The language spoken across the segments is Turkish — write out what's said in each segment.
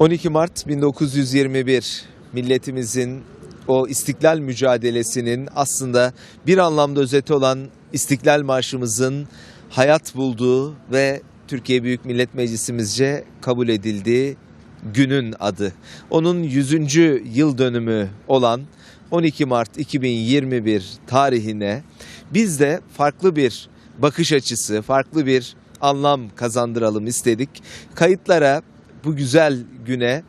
12 Mart 1921 milletimizin o istiklal mücadelesinin aslında bir anlamda özeti olan İstiklal Marşımızın hayat bulduğu ve Türkiye Büyük Millet Meclisimizce kabul edildiği günün adı. Onun 100. yıl dönümü olan 12 Mart 2021 tarihine biz de farklı bir bakış açısı, farklı bir anlam kazandıralım istedik. Kayıtlara bu güzel güne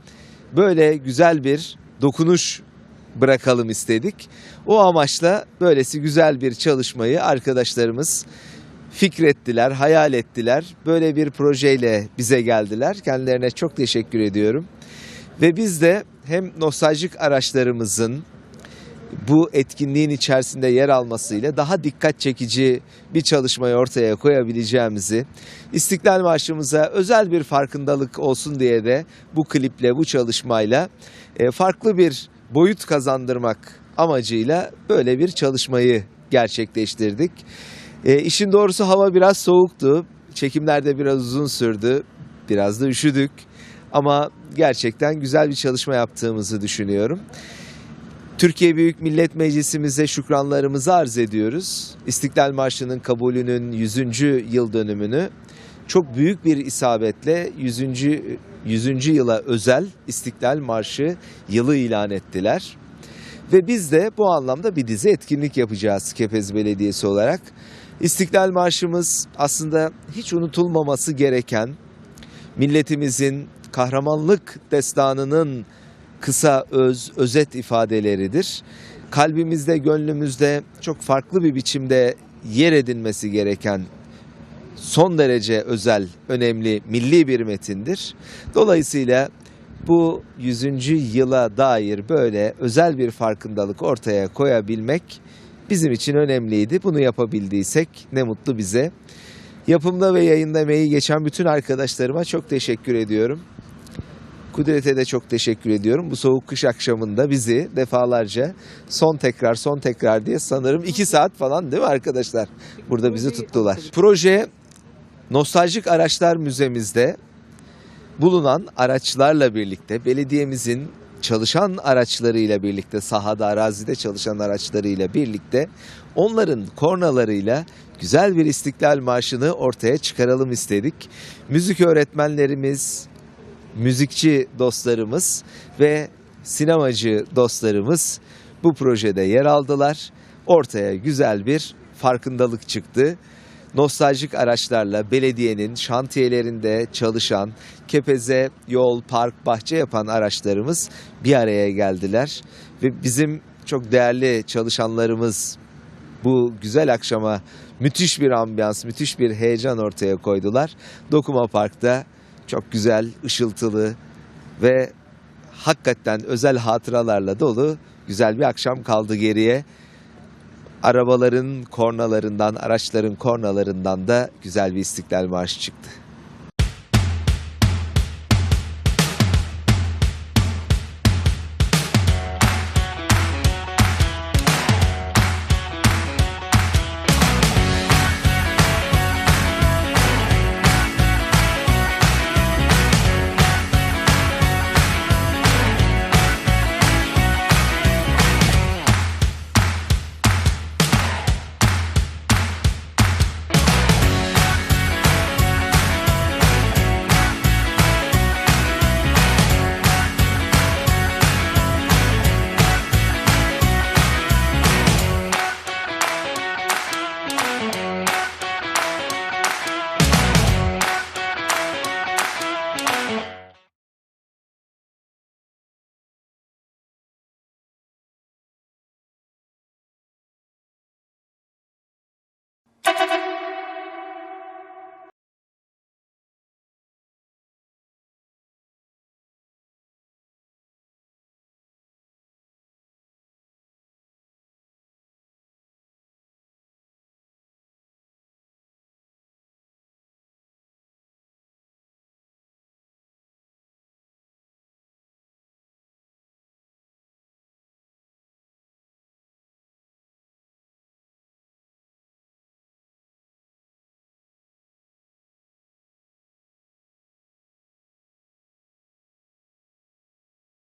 böyle güzel bir dokunuş bırakalım istedik. O amaçla böylesi güzel bir çalışmayı arkadaşlarımız fikrettiler, hayal ettiler. Böyle bir projeyle bize geldiler. Kendilerine çok teşekkür ediyorum. Ve biz de hem nostaljik araçlarımızın bu etkinliğin içerisinde yer almasıyla daha dikkat çekici bir çalışmayı ortaya koyabileceğimizi, İstiklal Marşımıza özel bir farkındalık olsun diye de bu kliple, bu çalışmayla e, farklı bir boyut kazandırmak amacıyla böyle bir çalışmayı gerçekleştirdik. E, işin doğrusu hava biraz soğuktu, çekimler de biraz uzun sürdü, biraz da üşüdük ama gerçekten güzel bir çalışma yaptığımızı düşünüyorum. Türkiye Büyük Millet Meclisimize şükranlarımızı arz ediyoruz. İstiklal Marşı'nın kabulünün 100. yıl dönümünü çok büyük bir isabetle 100. 100. yıla özel İstiklal Marşı yılı ilan ettiler. Ve biz de bu anlamda bir dizi etkinlik yapacağız Kepez Belediyesi olarak. İstiklal Marşımız aslında hiç unutulmaması gereken milletimizin kahramanlık destanının kısa öz, özet ifadeleridir. Kalbimizde, gönlümüzde çok farklı bir biçimde yer edinmesi gereken son derece özel, önemli, milli bir metindir. Dolayısıyla bu 100. yıla dair böyle özel bir farkındalık ortaya koyabilmek bizim için önemliydi. Bunu yapabildiysek ne mutlu bize. Yapımda ve yayında emeği geçen bütün arkadaşlarıma çok teşekkür ediyorum. Kudret'e de çok teşekkür ediyorum. Bu soğuk kış akşamında bizi defalarca son tekrar son tekrar diye sanırım iki saat falan değil mi arkadaşlar? Burada bizi tuttular. Proje Nostaljik Araçlar Müzemizde bulunan araçlarla birlikte belediyemizin çalışan araçlarıyla birlikte sahada arazide çalışan araçlarıyla birlikte onların kornalarıyla güzel bir İstiklal Marşı'nı ortaya çıkaralım istedik. Müzik öğretmenlerimiz, müzikçi dostlarımız ve sinemacı dostlarımız bu projede yer aldılar. Ortaya güzel bir farkındalık çıktı. Nostaljik araçlarla belediyenin şantiyelerinde çalışan, kepeze, yol, park, bahçe yapan araçlarımız bir araya geldiler. Ve bizim çok değerli çalışanlarımız bu güzel akşama müthiş bir ambiyans, müthiş bir heyecan ortaya koydular. Dokuma Park'ta çok güzel, ışıltılı ve hakikaten özel hatıralarla dolu güzel bir akşam kaldı geriye. Arabaların kornalarından, araçların kornalarından da güzel bir İstiklal Marşı çıktı.